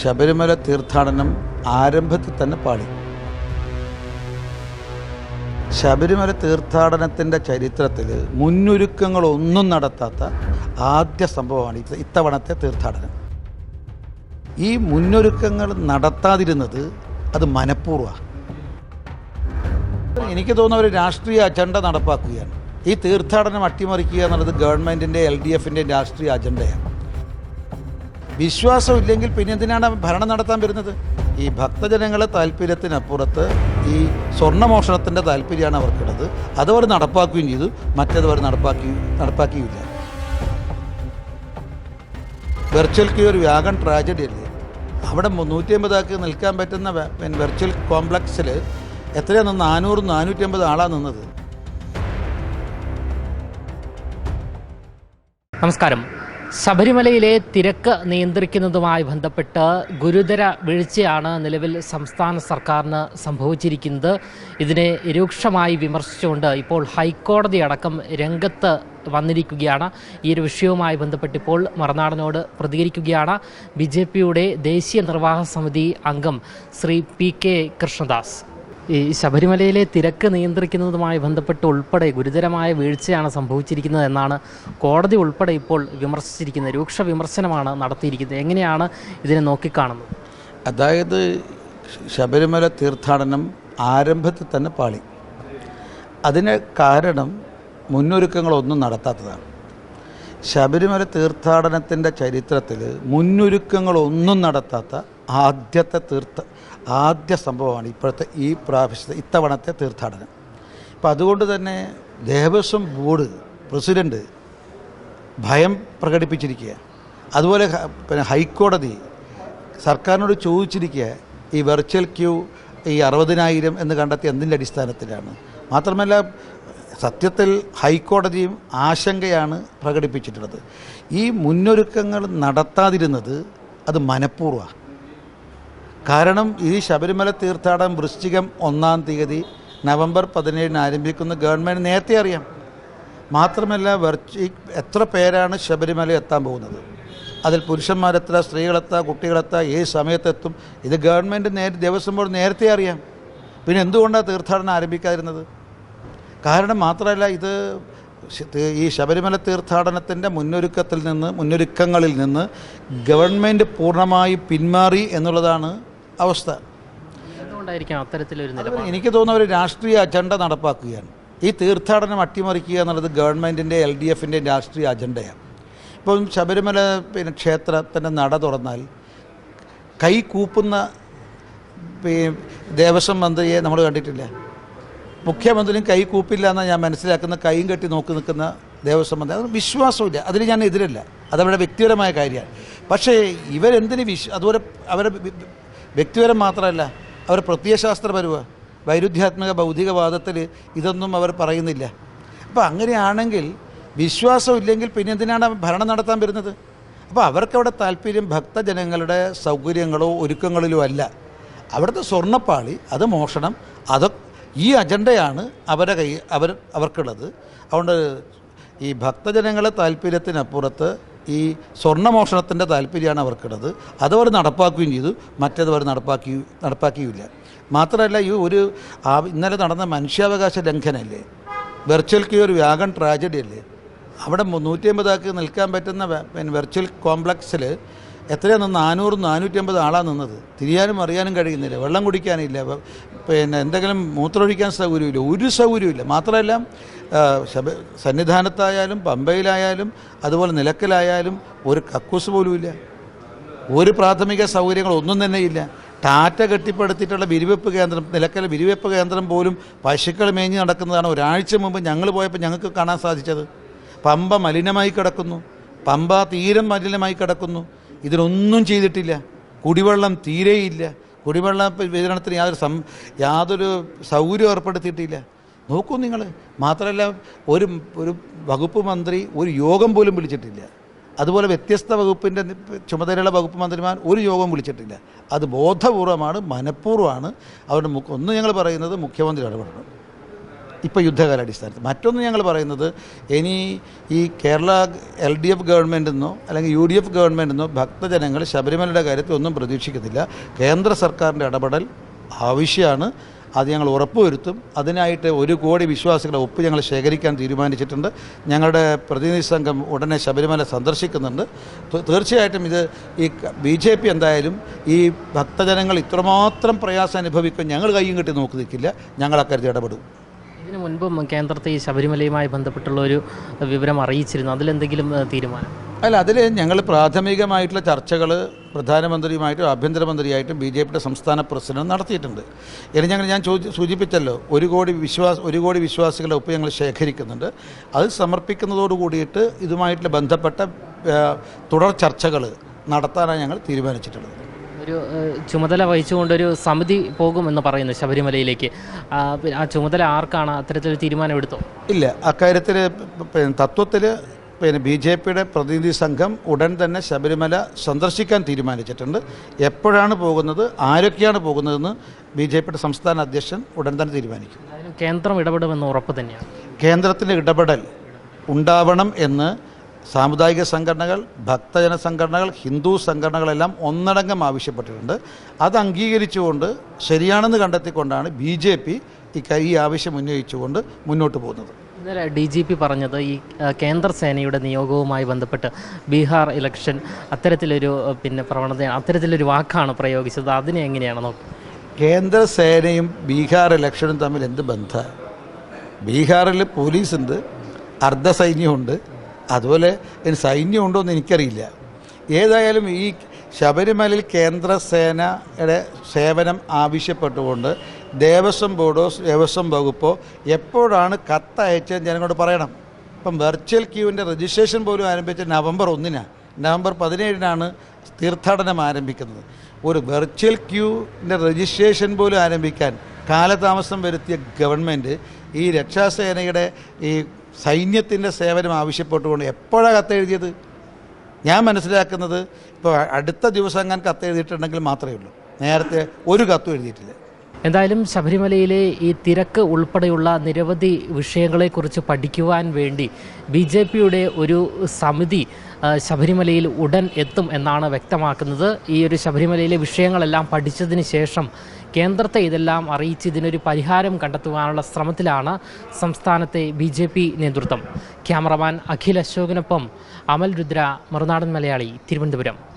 ശബരിമല തീർത്ഥാടനം ആരംഭത്തിൽ തന്നെ പാടി. ശബരിമല തീർത്ഥാടനത്തിന്റെ ചരിത്രത്തിൽ മുന്നൊരുക്കങ്ങളൊന്നും നടത്താത്ത ആദ്യ സംഭവമാണ് ഇത്തവണത്തെ തീർത്ഥാടനം. ഈ മുന്നൊരുക്കങ്ങൾ നടത്താതിരുന്നത് അത് മനഃപൂർവമാണ്. എനിക്ക് തോന്നുന്ന ഒരു രാഷ്ട്രീയ അജണ്ട നടപ്പാക്കുകയാണ്. ഈ തീർത്ഥാടനം അട്ടിമറിക്കുക എന്നുള്ളത് ഗവൺമെന്റിന്റെ എൽ ഡി എഫിന്റെ രാഷ്ട്രീയ അജണ്ടയാണ്. വിശ്വാസം ഇല്ലെങ്കിൽ പിന്നെ എന്തിനാണ് ഭരണം നടത്താൻ വരുന്നത്? ഈ ഭക്തജനങ്ങളെ താല്പര്യത്തിനപ്പുറത്ത് ഈ സ്വർണമോഷണത്തിന്റെ താല്പര്യമാണ് അവർക്കുള്ളത് അതവർ നടപ്പാക്കുകയും ചെയ്തു. മറ്റേത് അവർ നടപ്പാക്കി നടപ്പാക്കിയില്ല. വെർച്വൽ ക്യൂ ഒരു വ്യാഗൺ ട്രാജഡി അല്ലേ? അവിടെ നൂറ്റി അമ്പതാക്ക് നിൽക്കാൻ പറ്റുന്ന വെർച്വൽ കോംപ്ലക്സിൽ എത്രയാണ് നാനൂറ് നാനൂറ്റി അമ്പത് ആളാണ് നിന്നത്. നമസ്കാരം. ശബരിമലയിലെ തിരക്ക് നിയന്ത്രിക്കുന്നതുമായി ബന്ധപ്പെട്ട് ഗുരുതര വീഴ്ചയാണ് നിലവിൽ സംസ്ഥാന സർക്കാരിന് സംഭവിച്ചിരിക്കുന്നത്. ഇതിനെ രൂക്ഷമായി വിമർശിച്ചുകൊണ്ട് ഇപ്പോൾ ഹൈക്കോടതി അടക്കം രംഗത്ത് വന്നിരിക്കുകയാണ്. ഈ ഒരു വിഷയവുമായി ബന്ധപ്പെട്ട് ഇപ്പോൾ മറുനാടനോട് പ്രതികരിക്കുകയാണ് ബി ജെ പിയുടെ ദേശീയ നിർവാഹക സമിതി അംഗം ശ്രീ പി കെ കൃഷ്ണദാസ്. ഈ ശബരിമലയിലെ തിരക്ക് നിയന്ത്രിക്കുന്നതുമായി ബന്ധപ്പെട്ട് ഉൾപ്പെടെ ഗുരുതരമായ വീഴ്ചയാണ് സംഭവിച്ചിരിക്കുന്നത് എന്നാണ് കോടതി ഉൾപ്പെടെ ഇപ്പോൾ വിമർശിച്ചിരിക്കുന്നത്. രൂക്ഷ വിമർശനമാണ് നടത്തിയിരിക്കുന്നത്. എങ്ങനെയാണ് ഇതിനെ നോക്കിക്കാണുന്നത്? അതായത് ശബരിമല തീർത്ഥാടനം ആരംഭത്തിൽ തന്നെ പാളി. അതിന് കാരണം മുന്നൊരുക്കങ്ങളൊന്നും നടത്താത്തതാണ്. ശബരിമല തീർത്ഥാടനത്തിന്റെ ചരിത്രത്തിൽ മുന്നൊരുക്കങ്ങളൊന്നും നടത്താത്ത ആദ്യത്തെ തീർത്ഥ ആദ്യ സംഭവമാണ് ഇപ്പോഴത്തെ ഈ പ്രാവശ്യത്തെ ഇത്തവണത്തെ തീർത്ഥാടനം. അപ്പം അതുകൊണ്ട് തന്നെ ദേവസ്വം ബോർഡ് പ്രസിഡന്റ് ഭയം പ്രകടിപ്പിച്ചിരിക്കുക. അതുപോലെ പിന്നെ ഹൈക്കോടതി സർക്കാരിനോട് ചോദിച്ചിരിക്കുക ഈ വെർച്വൽ ക്യൂ ഈ അറുപതിനായിരം എന്ന് കണ്ടെത്തി എന്തിന്റെ അടിസ്ഥാനത്തിലാണ്? മാത്രമല്ല സത്യത്തിൽ ഹൈക്കോടതിയും ആശങ്കയാണ് പ്രകടിപ്പിച്ചിട്ടുള്ളത്. ഈ മുന്നൊരുക്കങ്ങൾ നടത്താതിരുന്നത് അത് മനഃപൂർവമാണ്. കാരണം ഈ ശബരിമല തീർത്ഥാടനം വൃശ്ചികം ഒന്നാം തീയതി നവംബർ പതിനേഴിന് ആരംഭിക്കുന്ന ഗവൺമെന്റ് നേരത്തെ അറിയാം. മാത്രമല്ല വെർച്ച് എത്ര പേരാണ് ശബരിമല എത്താൻ പോകുന്നത്? അതിൽ പുരുഷന്മാരെത്ര സ്ത്രീകളെത്താ കുട്ടികളെത്താ ഏത് സമയത്തെത്തും ഇത് ഗവൺമെന്റ് നേരെ ദേവസ്വം ബോർഡ് നേരത്തെ അറിയാം. പിന്നെ എന്തുകൊണ്ടാണ് തീർത്ഥാടനം ആരംഭിക്കാതിരുന്നത്? കാരണം മാത്രമല്ല ഇത് ഈ ശബരിമല തീർത്ഥാടനത്തിന്റെ മുന്നൊരുക്കത്തിൽ നിന്ന് മുന്നൊരുക്കങ്ങളിൽ നിന്ന് ഗവൺമെന്റ് പൂർണമായി പിന്മാറി എന്നുള്ളതാണ് അവസ്ഥ. എനിക്ക് തോന്നുന്ന ഒരു രാഷ്ട്രീയ അജണ്ട നടപ്പാക്കുകയാണ്. ഈ തീർത്ഥാടനം അട്ടിമറിക്കുക എന്നുള്ളത് ഗവൺമെന്റിന്റെ എൽ ഡി എഫിന്റെ രാഷ്ട്രീയ അജണ്ടയാണ്. ഇപ്പം ശബരിമല പിന്നെ ക്ഷേത്രത്തിന്റെ നട തുറന്നാൽ കൈ കൂപ്പുന്ന ദേവസ്വം മന്ത്രിയെ നമ്മൾ കണ്ടിട്ടില്ല? മുഖ്യമന്ത്രിയും കൈ കൂപ്പില്ല എന്നാണ് ഞാൻ മനസ്സിലാക്കുന്ന കൈയും കെട്ടി നോക്കി നിൽക്കുന്ന ദേവസ്വം മന്ത്രി. അത് വിശ്വാസമില്ല അതിന് ഞാൻ എതിരല്ല. അതവരുടെ വ്യക്തിപരമായ കാര്യമാണ്. പക്ഷേ ഇവരെന്തിന് വിശ്വ അതുപോലെ അവരെ വി- വി- വ്യക്തിപരം മാത്രമല്ല അവർ പ്രത്യയശാസ്ത്രപരവുക വൈരുദ്ധ്യാത്മക ഭൗതികവാദത്തിൽ ഇതൊന്നും അവർ പറയുന്നില്ല. അപ്പോൾ അങ്ങനെയാണെങ്കിൽ വിശ്വാസമില്ലെങ്കിൽ പിന്നെ എന്തിനാണ് ഭരണം നടത്താൻ വരുന്നത്? അപ്പോൾ അവർക്കവിടെ താല്പര്യം ഭക്തജനങ്ങളുടെ സൗകര്യങ്ങളോ ഒരുക്കങ്ങളിലോ അല്ല. അവിടുത്തെ സ്വർണപ്പാളി അത് മോഷണം അത് ഈ അജണ്ടയാണ് അവരെ കൈ അവർ അവർക്കുള്ളത്. അതുകൊണ്ട് ഈ ഭക്തജനങ്ങളെ താല്പര്യത്തിനപ്പുറത്ത് ഈ സ്വർണമോഷണത്തിന്റെ താല്പര്യമാണ് അവർക്കുള്ളത്. അതവർ നടപ്പാക്കുകയും ചെയ്തു. മറ്റേത് അവർ നടപ്പാക്കി നടപ്പാക്കിയില്ല. മാത്രമല്ല ഈ ഒരു ഇന്നലെ നടന്ന മനുഷ്യാവകാശ ലംഘനമല്ലേ വെർച്വൽ ക്യൂ ഒരു വ്യാഗൺ ട്രാജഡി അല്ലേ അവിടെ നൂറ്റി അമ്പതാക്ക് നിൽക്കാൻ പറ്റുന്ന പിന്നെ വെർച്വൽ കോംപ്ലക്സിൽ എത്രയാണ് നാനൂറ് നാനൂറ്റി അമ്പത് ആളാണ് നിന്നത്. തിരിയാനും അറിയാനും കഴിയുന്നില്ല. വെള്ളം കുടിക്കാനില്ല. പിന്നെ എന്തെങ്കിലും മൂത്രമൊഴിക്കാൻ സൗകര്യമില്ല. ഒരു സൗകര്യമില്ല മാത്രമല്ല ശബ സന്നിധാനത്തായാലും പമ്പയിലായാലും അതുപോലെ നിലക്കലായാലും ഒരു കക്കൂസ് പോലുമില്ല ഒരു പ്രാഥമിക സൗകര്യങ്ങളൊന്നും ഇല്ല. ടാറ്റ കെട്ടിപ്പടുത്തിയിട്ടുള്ള വിരിവെപ്പ് കേന്ദ്രം നിലക്കല വിരിവെപ്പ് കേന്ദ്രം പോലും പശുക്കൾ മേഞ്ഞ് നടക്കുന്നതാണ് ഒരാഴ്ച മുമ്പ് ഞങ്ങൾ പോയപ്പോൾ ഞങ്ങൾക്ക് കാണാൻ സാധിച്ചത്. പമ്പ മലിനമായി കിടക്കുന്നു. പമ്പ തീരം മലിനമായി കിടക്കുന്നു. ഇതിനൊന്നും ചെയ്തിട്ടില്ല. കുടിവെള്ളം തീരെയില്ല. കുടിവെള്ള വിതരണത്തിന് യാതൊരു സം യാതൊരു സൗകര്യം ഏർപ്പെടുത്തിയിട്ടില്ല. നോക്കൂ നിങ്ങൾ മാത്രമല്ല ഒരു ഒരു വകുപ്പ് മന്ത്രി ഒരു യോഗം പോലും വിളിച്ചിട്ടില്ല. അതുപോലെ വ്യത്യസ്ത വകുപ്പിന്റെ ചുമതലയുള്ള വകുപ്പ് മന്ത്രിമാർ ഒരു യോഗം വിളിച്ചിട്ടില്ല. അത് ബോധപൂർവമാണ് മനഃപൂർവമാണ് അവരുടെ ഒന്ന് ഞങ്ങൾ പറയുന്നത് മുഖ്യമന്ത്രി ഇടപെടണം ഇപ്പോൾ യുദ്ധകാലാടിസ്ഥാനത്ത് മറ്റൊന്ന് ഞങ്ങൾ പറയുന്നത് ഇനി ഈ Kerala L D F government എന്നോ അല്ലെങ്കിൽ യു ഡി എഫ് ഗവൺമെന്റ് എന്നോ ഭക്തജനങ്ങൾ ശബരിമലയുടെ കാര്യത്തിൽ ഒന്നും പ്രതീക്ഷിക്കുന്നില്ല. കേന്ദ്ര സർക്കാരിന്റെ ഇടപെടൽ ആവശ്യമാണ്. അത് ഞങ്ങൾ ഉറപ്പുവരുത്തും. അതിനായിട്ട് ഒരു കോടി വിശ്വാസികളുടെ ഒപ്പ് ഞങ്ങൾ ശേഖരിക്കാൻ തീരുമാനിച്ചിട്ടുണ്ട്. ഞങ്ങളുടെ പ്രതിനിധി സംഘം ഉടനെ ശബരിമല സന്ദർശിക്കുന്നുണ്ട്. തീർച്ചയായിട്ടും ഇത് ഈ ബി ജെ പി എന്തായാലും ഈ ഭക്തജനങ്ങൾ ഇത്രമാത്രം പ്രയാസം അനുഭവിക്കും ഞങ്ങൾ കയ്യും കെട്ടി നോക്കി നിൽക്കില്ല. ഞങ്ങൾ അക്കാര്യത്തിൽ ഇടപെടും. ഇതിനു മുൻപും കേന്ദ്രത്തെ ഈ ശബരിമലയുമായി ബന്ധപ്പെട്ടുള്ള ഒരു വിവരം അറിയിച്ചിരുന്നു. അതിലെന്തെങ്കിലും തീരുമാനം? അല്ല അതിൽ ഞങ്ങൾ പ്രാഥമികമായിട്ടുള്ള ചർച്ചകൾ പ്രധാനമന്ത്രിയുമായിട്ടും ആഭ്യന്തരമന്ത്രിയായിട്ടും ബി ജെ പിയുടെ സംസ്ഥാന പ്രസിഡന്റ് നടത്തിയിട്ടുണ്ട്. ഇനി ഞങ്ങൾ ഞാൻ സൂചിപ്പിച്ചല്ലോ ഒരു കോടി വിശ്വാസ ഒരു കോടി വിശ്വാസികളുടെ ഒപ്പ് ഞങ്ങൾ ശേഖരിക്കുന്നുണ്ട്. അത് സമർപ്പിക്കുന്നതോട് കൂടിയിട്ട് ഇതുമായിട്ടുള്ള ബന്ധപ്പെട്ട തുടർ ചർച്ചകൾ നടത്താനാണ് ഞങ്ങൾ തീരുമാനിച്ചിട്ടുള്ളത്. ഒരു ചുമതല വഹിച്ചുകൊണ്ടൊരു സമിതി പോകുമെന്ന് പറയുന്നു ശബരിമലയിലേക്ക്. ആ, ചുമതല ആർക്കാണ് അത്തരത്തിൽ തീരുമാനം എടുത്തോ ഇല്ല അക്കാര്യത്തിൽ തത്വത്തിൽ പിന്നെ ബി ജെ പിയുടെ പ്രതിനിധി സംഘം ഉടൻ തന്നെ ശബരിമല സന്ദർശിക്കാൻ തീരുമാനിച്ചിട്ടുണ്ട്. എപ്പോഴാണ് പോകുന്നത്? ആരൊക്കെയാണ് പോകുന്നതെന്ന് ബി ജെ പിയുടെ സംസ്ഥാന അധ്യക്ഷൻ ഉടൻ തന്നെ തീരുമാനിക്കും. കേന്ദ്രം ഇടപെടുമെന്ന് ഉറപ്പ് തന്നെയാണ്. കേന്ദ്രത്തിന്റെ ഇടപെടൽ ഉണ്ടാവണം എന്ന് സാമുദായിക സംഘടനകൾ ഭക്തജന സംഘടനകൾ ഹിന്ദു സംഘടനകളെല്ലാം ഒന്നടങ്കം ആവശ്യപ്പെട്ടിട്ടുണ്ട്. അത് അംഗീകരിച്ചുകൊണ്ട് ശരിയാണെന്ന് കണ്ടെത്തിക്കൊണ്ടാണ് ബി ജെ പി ഈ ആവശ്യം ഉന്നയിച്ചുകൊണ്ട് മുന്നോട്ട് പോകുന്നത്. ഇന്നലെ ഡി ജി പി പറഞ്ഞത് ഈ കേന്ദ്രസേനയുടെ കേന്ദ്ര സേനയുടെ നിയോഗവുമായി ബന്ധപ്പെട്ട് ബീഹാർ ഇലക്ഷൻ അത്തരത്തിലൊരു പിന്നെ പ്രവണത അത്തരത്തിലൊരു വാക്കാണ് പ്രയോഗിച്ചത്. അതിനെ എങ്ങനെയാണ് നോക്കുക കേന്ദ്ര സേനയും ബീഹാർ ഇലക്ഷനും തമ്മിൽ എന്ത് ബന്ധമാണ് ബീഹാറിൽ പോലീസ് പോലീസുണ്ട് അർദ്ധസൈന്യമുണ്ട് അതുപോലെ ഇനി സൈന്യമുണ്ടോ എന്ന് എനിക്കറിയില്ല. ഏതായാലും ഈ ശബരിമലയിൽ കേന്ദ്ര സേനയുടെ സേവനം ആവശ്യപ്പെട്ടുകൊണ്ട് ദേവസ്വം ബോർഡോ ദേവസ്വം വകുപ്പോ എപ്പോഴാണ് കത്ത് അയച്ചതെന്ന് ജനങ്ങളോട് പറയണം. ഇപ്പം വെർച്വൽ ക്യൂവിന്റെ രജിസ്ട്രേഷൻ പോലും ആരംഭിച്ച നവംബർ ഒന്നിനാണ് നവംബർ പതിനേഴിനാണ് തീർത്ഥാടനം ആരംഭിക്കുന്നത്. ഒരു വെർച്വൽ ക്യൂവിന്റെ രജിസ്ട്രേഷൻ പോലും ആരംഭിക്കാൻ കാലതാമസം വരുത്തിയ ഗവൺമെന്റ് ഈ രക്ഷാസേനയുടെ ഈ സൈന്യത്തിന്റെ സേവനം ആവശ്യപ്പെട്ടുകൊണ്ട് എപ്പോഴാണ് കത്തെഴുതിയത്? ഞാൻ മനസ്സിലാക്കുന്നത് ഇപ്പോൾ അടുത്ത ദിവസം ഞാൻ കത്തെഴുതിയിട്ടുണ്ടെങ്കിൽ മാത്രമേ ഉള്ളൂ. നേരത്തെ ഒരു കത്തും എഴുതിയിട്ടില്ല. എന്തായാലും ശബരിമലയിലെ ഈ തിരക്ക് ഉൾപ്പെടെയുള്ള നിരവധി വിഷയങ്ങളെക്കുറിച്ച് പഠിക്കുവാൻ വേണ്ടി ബി ജെ പിയുടെ ഒരു സമിതി ശബരിമലയിൽ ഉടൻ എത്തും എന്നാണ് വ്യക്തമാക്കുന്നത്. ഈ ഒരു ശബരിമലയിലെ വിഷയങ്ങളെല്ലാം പഠിച്ചതിന് ശേഷം കേന്ദ്രത്തെ ഇതെല്ലാം അറിയിച്ച് ഇതിനൊരു പരിഹാരം കണ്ടെത്തുവാനുള്ള ശ്രമത്തിലാണ് സംസ്ഥാനത്തെ ബി ജെ പി നേതൃത്വം. ക്യാമറമാൻ അഖിൽ അശോകിനൊപ്പം അമൽ രുദ്ര മറുനാടൻ മലയാളി തിരുവനന്തപുരം.